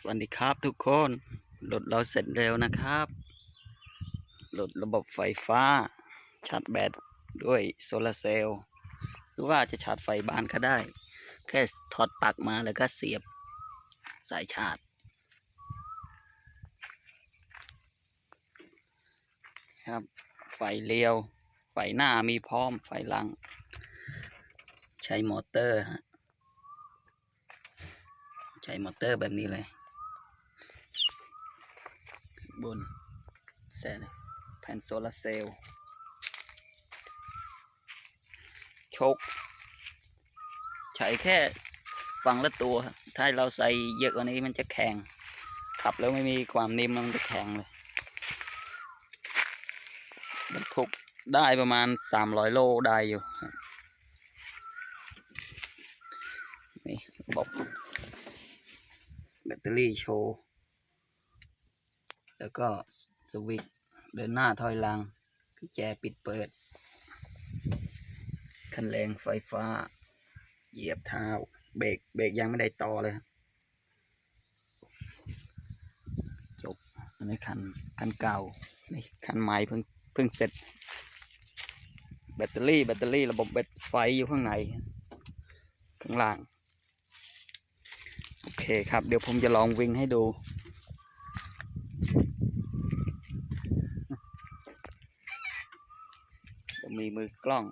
สวัสดีครับทุกคนรถเราเสร็จเร็วนะครับรถระบบไฟฟ้า ชาร์จแบตด้วยโซลาร์เซลล์หรือว่าจะชาร์จไฟบ้านก็ได้ แค่ถอดปลั๊กมาแล้วก็เสียบสายชาร์จครับ ไฟเลี้ยว ไฟหน้ามีพร้อม ไฟหลัง ใช้มอเตอร์ฮะใช้มอเตอร์แบบนี้เลย บนแสนแผ่นโซลาร์เซลล์ชคใช้แค่ฝั่งละตัว ถ้าเราใส่เยอะกว่านี้มันจะแข็ง ขับแล้วไม่มีความนิ่มมันจะแข็งเลยบรรทุกได้ประมาณสามร้อยโลได้อยู่นี่ระบบแบตเตอรี่โชว์ แล้วก็สวิตเดินหน้าถอยหลังกุญแจปิดเปิด คันแรงไฟฟ้า เหยียบเท้า เบรกเบรกยังไม่ได้ต่อเลย จบอันนี้คันคันเก่านี่คันใหม่เพิ่งเพิ่งเสร็จ แบตเตอรี่แบตเตอรี่ระบบแบตไฟอยู่ข้างในข้างล่าง โอเคครับ เดี๋ยวผมจะลองวิ่งให้ดู จะมีมือกล้อง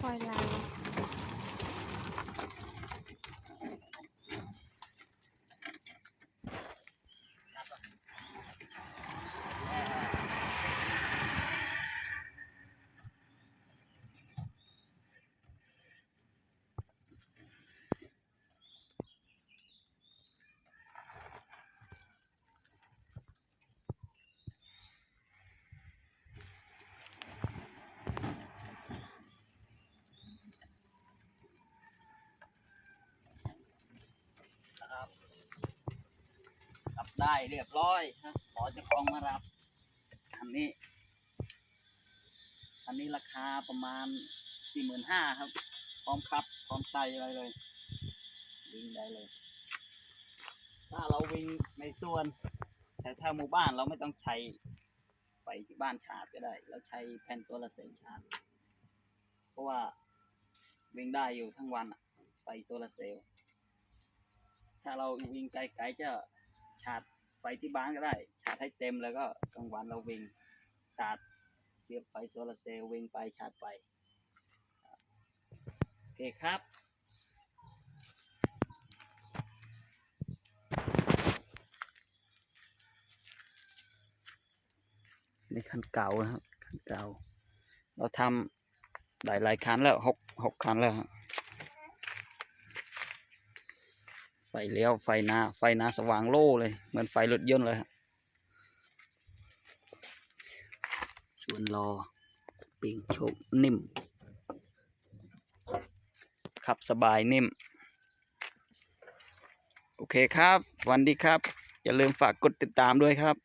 คอยลา ได้เรียบร้อยครับขอจะคลองมารับคันนี้คันนี้ราคาประมาณสี่หมื่นห้าครับ พร้อมครับ พร้อมไตอะไรเลย วิ่งได้เลย ถ้าเราวิ่งในส่วน แต่ถ้าหมู่บ้านเราไม่ต้องใช้ไปที่บ้านชาร์จก็ได้ เราใช้แผ่นโซลาร์เซลล์ชาร์จ เพราะว่าวิ่งได้อยู่ทั้งวันอะไฟโซลาร์เซลล์ถ้าเราวิ่งไกลๆจะชาร์จ ไฟที่บ้านก็ได้ชาร์จให้เต็มแล้วก็กลางวันเราวิ่งชาร์จเสียบไฟโซลาร์เซลล์วิ่งไปชาร์จไปโอเคครับนี่คันเก่านะครับคันเก่า เราทำได้หลายคันแล้วหกหกคันแล้วครับ ไฟเลี้ยวไฟหน้า ไฟหน้าสว่างโล่เลย เหมือนไฟรถยนต์เลยครับส่วนรอปิงโชคนิ่ม ขับสบายนิ่ม โอเคครับ วันดีครับ อย่าลืมฝากกดติดตามด้วยครับ